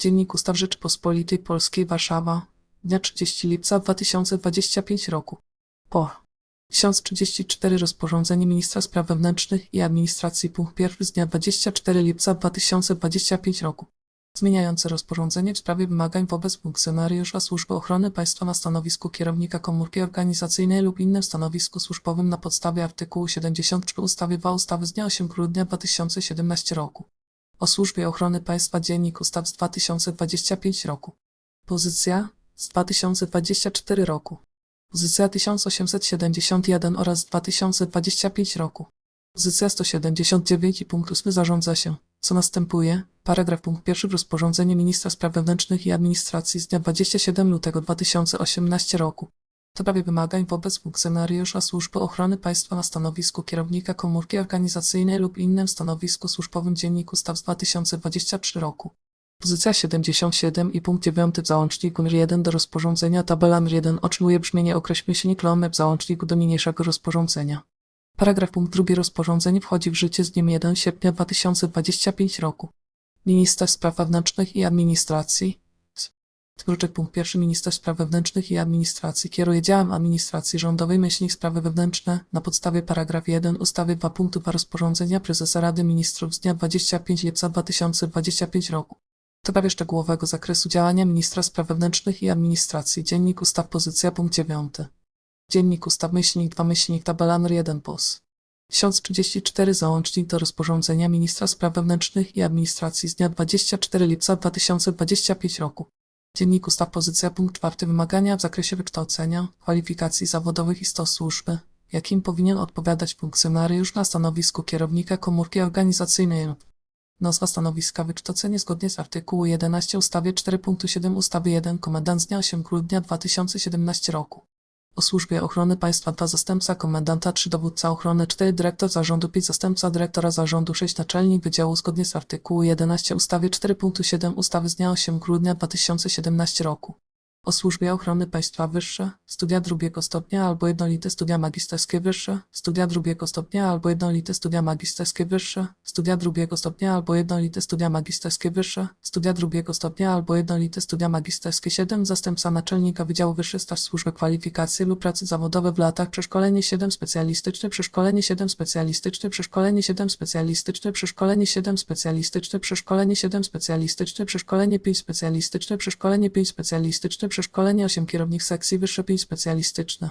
Dziennik Ustaw Rzeczypospolitej Polskiej Warszawa, dnia 30 lipca 2025 roku. Po 1034 rozporządzenie Ministra Spraw Wewnętrznych i Administracji punkt 1 z dnia 24 lipca 2025 roku. Zmieniające rozporządzenie w sprawie wymagań wobec funkcjonariusza Służby Ochrony Państwa na stanowisku kierownika komórki organizacyjnej lub innym stanowisku służbowym na podstawie artykułu 73 ustawy 2 ustawy z dnia 8 grudnia 2017 roku o Służbie Ochrony Państwa Dziennik Ustaw z 2025 roku. Pozycja z 2024 roku. Pozycja 1871 oraz z 2025 roku. Pozycja 179 i punkt 8 zarządza się, co następuje. Paragraf punkt pierwszy w rozporządzeniu Ministra Spraw Wewnętrznych i Administracji z dnia 27 lutego 2018 roku. W sprawie wymagań wobec funkcjonariusza Służby Ochrony Państwa na stanowisku kierownika komórki organizacyjnej lub innym stanowisku służbowym Dziennik Ustaw z 2023 roku. Pozycja 77 i punkt 9 w załączniku nr 1 do rozporządzenia tabela nr 1 otrzymuje brzmienie określnik LOME w załączniku do niniejszego rozporządzenia. Paragraf punkt drugi rozporządzenie wchodzi w życie z dniem 1 sierpnia 2025 roku. Minister Spraw Wewnętrznych i Administracji Skróczek punkt pierwszy Minister Spraw Wewnętrznych i Administracji kieruje działem administracji rządowej myślnik sprawy wewnętrzne na podstawie paragraf 1 ustawy 2 punktu 2 rozporządzenia prezesa Rady Ministrów z dnia 25 lipca 2025 roku. W sprawie szczegółowego zakresu działania Ministra Spraw Wewnętrznych i Administracji Dziennik Ustaw Pozycja punkt 9 Dziennik Ustaw myślnik 2 myślnik tabela nr 1 POS 1034 Załącznik do rozporządzenia Ministra Spraw Wewnętrznych i Administracji z dnia 24 lipca 2025 roku. Dziennik Ustaw Pozycja punkt 4 Wymagania w zakresie wykształcenia, kwalifikacji zawodowych i stos służby, jakim powinien odpowiadać funkcjonariusz na stanowisku kierownika komórki organizacyjnej Nazwa stanowiska wykształcenie zgodnie z artykułu 11 ustawy 4.7 ustawy 1 Komendant z dnia 8 grudnia 2017 roku. O Służbie Ochrony Państwa 2 Zastępca Komendanta 3 Dowódca Ochrony 4 Dyrektor Zarządu 5 Zastępca Dyrektora Zarządu 6 Naczelnik Wydziału zgodnie z artykułu 11 ustawy 4.7 ustawy z dnia 8 grudnia 2017 roku. O Służbie Ochrony Państwa Wyższe, studia drugiego stopnia albo jednolite studia magisterskie wyższe, studia drugiego stopnia albo jednolite studia magisterskie wyższe, studia drugiego stopnia albo jednolite studia magisterskie wyższe, studia drugiego stopnia albo jednolite studia magisterskie 7, zastępca naczelnika Wydziału Wyższy Staż Służby Kwalifikacje lub Pracy Zawodowe w latach, przeszkolenie 7 specjalistyczne, przeszkolenie 7 specjalistyczne, przeszkolenie 7 specjalistyczne, przeszkolenie 7 specjalistyczne, przeszkolenie 7 specjalistyczne, przeszkolenie 5 specjalistyczne, przeszkolenie 5 specjalistyczne, przeszkolenie 8 kierownik sekcji wyższe 5 specjalistyczne.